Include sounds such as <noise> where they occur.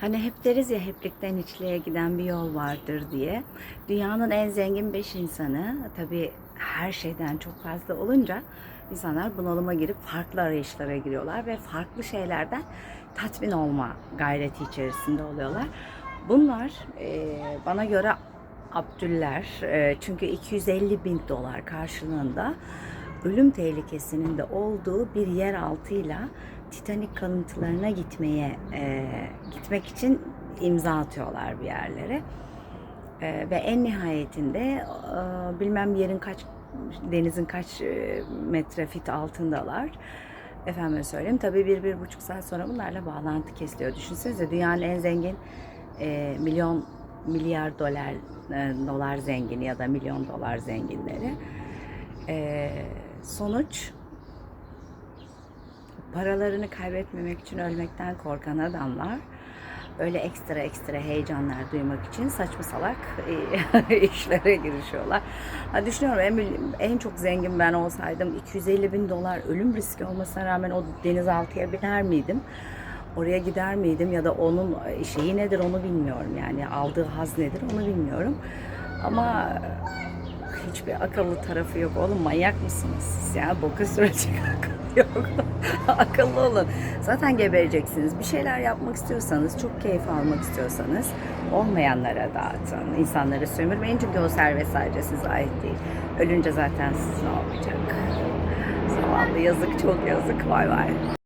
Hani hep deriz ya heplikten hiçliğe giden bir yol vardır diye. Dünyanın en zengin beş insanı tabii her şeyden çok fazla olunca insanlar bunalıma girip farklı arayışlara giriyorlar ve farklı şeylerden tatmin olma gayreti içerisinde oluyorlar. Bunlar e, bana göre Abdüller e, çünkü 250 bin dolar karşılığında ölüm tehlikesinin de olduğu bir yer altıyla Titanic kalıntılarına gitmeye e, gitmek için imza atıyorlar bir yerlere. E, ve en nihayetinde e, bilmem yerin kaç denizin kaç e, metre fit altındalar. Efendim söyleyeyim tabii bir, bir buçuk saat sonra bunlarla bağlantı kesiliyor. Düşünsenize dünyanın en zengin e, milyon milyar dolar e, dolar zengini ya da milyon dolar zenginleri. E, sonuç paralarını kaybetmemek için ölmekten korkan adamlar öyle ekstra ekstra heyecanlar duymak için saçma salak e, <laughs> işlere girişiyorlar. Ha, düşünüyorum en, en çok zengin ben olsaydım 250 bin dolar ölüm riski olmasına rağmen o denizaltıya biner miydim? Oraya gider miydim ya da onun şeyi nedir onu bilmiyorum yani aldığı haz nedir onu bilmiyorum. Ama hiçbir akıllı tarafı yok. Oğlum manyak mısınız siz ya? Boka sürecek <laughs> akıl yok. akıllı olun. Zaten gebereceksiniz. Bir şeyler yapmak istiyorsanız, çok keyif almak istiyorsanız olmayanlara dağıtın. İnsanları sömürmeyin çünkü o servet sadece size ait değil. Ölünce zaten sizin olmayacak. Zavallı yazık, çok yazık. Vay vay.